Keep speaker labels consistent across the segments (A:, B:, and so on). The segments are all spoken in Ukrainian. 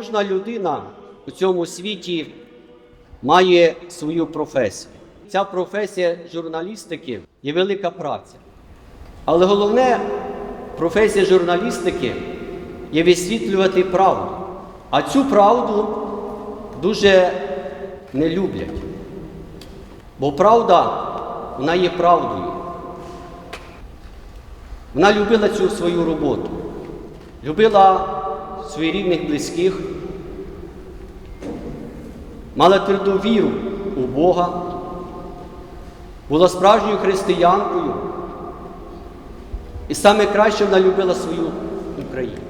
A: Кожна людина у цьому світі має свою професію. Ця професія журналістики є велика праця. Але головне, професія журналістики є висвітлювати правду. А цю правду дуже не люблять. Бо правда, вона є правдою. Вона любила цю свою роботу, любила своїх рідних близьких, мала тверду віру у Бога, була справжньою християнкою. І саме краще вона любила свою Україну.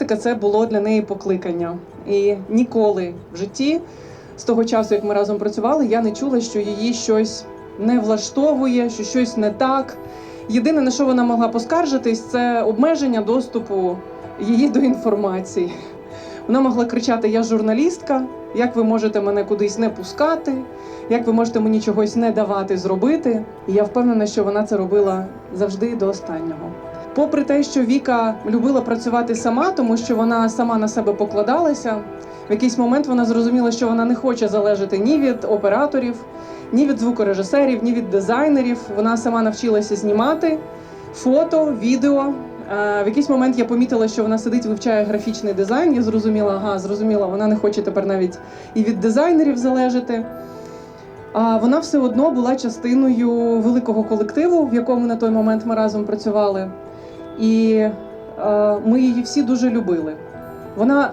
B: Журналістика це було для неї покликання. І ніколи в житті, з того часу, як ми разом працювали, я не чула, що її щось не влаштовує, що щось не так. Єдине, на що вона могла поскаржитись, це обмеження доступу її до інформації. Вона могла кричати: Я журналістка, як ви можете мене кудись не пускати, як ви можете мені чогось не давати зробити. І я впевнена, що вона це робила завжди до останнього. Попри те, що Віка любила працювати сама, тому що вона сама на себе покладалася, в якийсь момент вона зрозуміла, що вона не хоче залежати ні від операторів, ні від звукорежисерів, ні від дизайнерів. Вона сама навчилася знімати фото, відео. Е, В якийсь момент я помітила, що вона сидить, вивчає графічний дизайн. Я зрозуміла, ага, зрозуміла, вона не хоче тепер навіть і від дизайнерів залежати. А вона все одно була частиною великого колективу, в якому на той момент ми разом працювали. І е, ми її всі дуже любили. Вона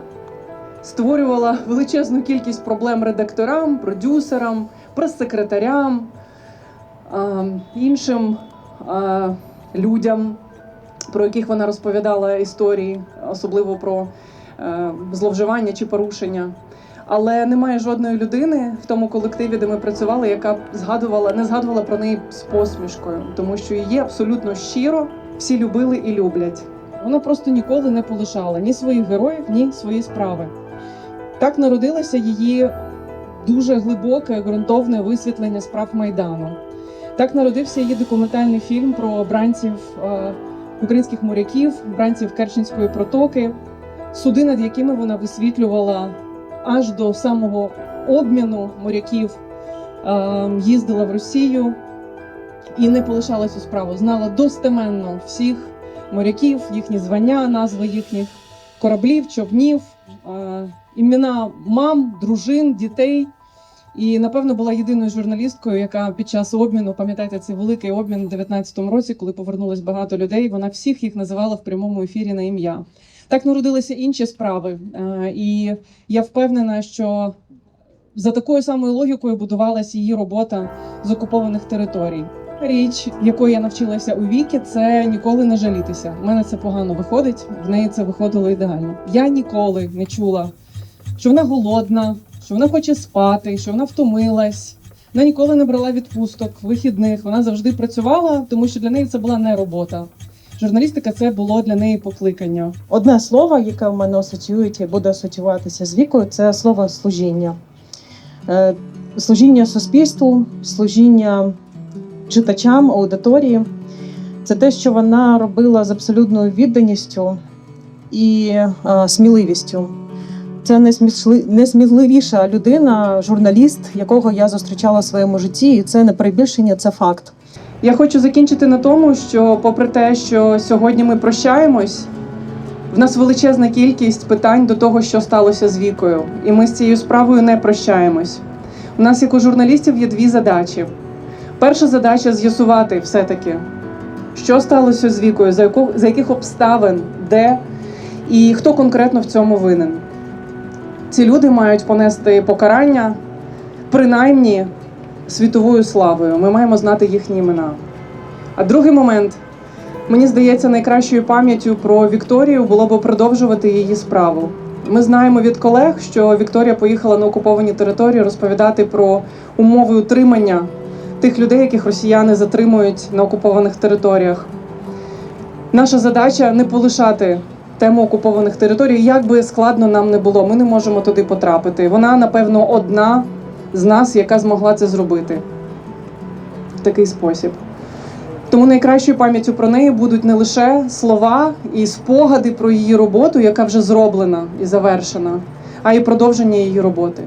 B: створювала величезну кількість проблем редакторам, продюсерам, прес-секретарям, е, іншим е, людям, про яких вона розповідала історії, особливо про зловживання чи порушення. Але немає жодної людини в тому колективі, де ми працювали, яка б згадувала, не згадувала про неї з посмішкою, тому що її абсолютно щиро всі любили і люблять. Вона просто ніколи не полишала ні своїх героїв, ні свої справи. Так народилося її дуже глибоке ґрунтовне висвітлення справ Майдану. Так народився її документальний фільм про обранців е, українських моряків, бранців Керченської протоки, суди, над якими вона висвітлювала аж до самого обміну моряків, е, їздила в Росію і не полишала цю справу. Знала достеменно всіх моряків, їхні звання, назви їхніх кораблів, човнів, е, імена мам, дружин, дітей. І напевно була єдиною журналісткою, яка під час обміну, пам'ятаєте, цей великий обмін у 19-му році, коли повернулось багато людей, вона всіх їх називала в прямому ефірі на ім'я. Так народилися інші справи, Е, і я впевнена, що за такою самою логікою будувалася її робота з окупованих територій. Річ, якої я навчилася у віки, це ніколи не жалітися. У мене це погано виходить, в неї це виходило ідеально. Я ніколи не чула, що вона голодна, що вона хоче спати, що вона втомилась. Вона ніколи не брала відпусток, вихідних. Вона завжди працювала, тому що для неї це була не робота. Журналістика це було для неї покликання.
C: Одне слово, яке в мене асоціюється і буде асоціюватися з вікою, це слово служіння. Е, Служіння суспільству, служіння читачам, аудиторії. Це те, що вона робила з абсолютною відданістю і е, сміливістю. Це найсміливіша людина, журналіст, якого я зустрічала в своєму житті, і це не перебільшення, це факт.
B: Я хочу закінчити на тому, що, попри те, що сьогодні ми прощаємось, в нас величезна кількість питань до того, що сталося з вікою, і ми з цією справою не прощаємось. У нас, як у журналістів, є дві задачі: Перша задача з'ясувати все-таки, що сталося з вікою, за, яку, за яких обставин, де і хто конкретно в цьому винен. Ці люди мають понести покарання, принаймні світовою славою. Ми маємо знати їхні імена. А другий момент, мені здається, найкращою пам'яттю про Вікторію було б продовжувати її справу. Ми знаємо від колег, що Вікторія поїхала на окуповані території розповідати про умови утримання тих людей, яких росіяни затримують на окупованих територіях. Наша задача не полишати тему окупованих територій, як би складно нам не було. Ми не можемо туди потрапити. Вона, напевно, одна з нас, яка змогла це зробити в такий спосіб. Тому найкращою пам'яттю про неї будуть не лише слова і спогади про її роботу, яка вже зроблена і завершена, а й продовження її роботи.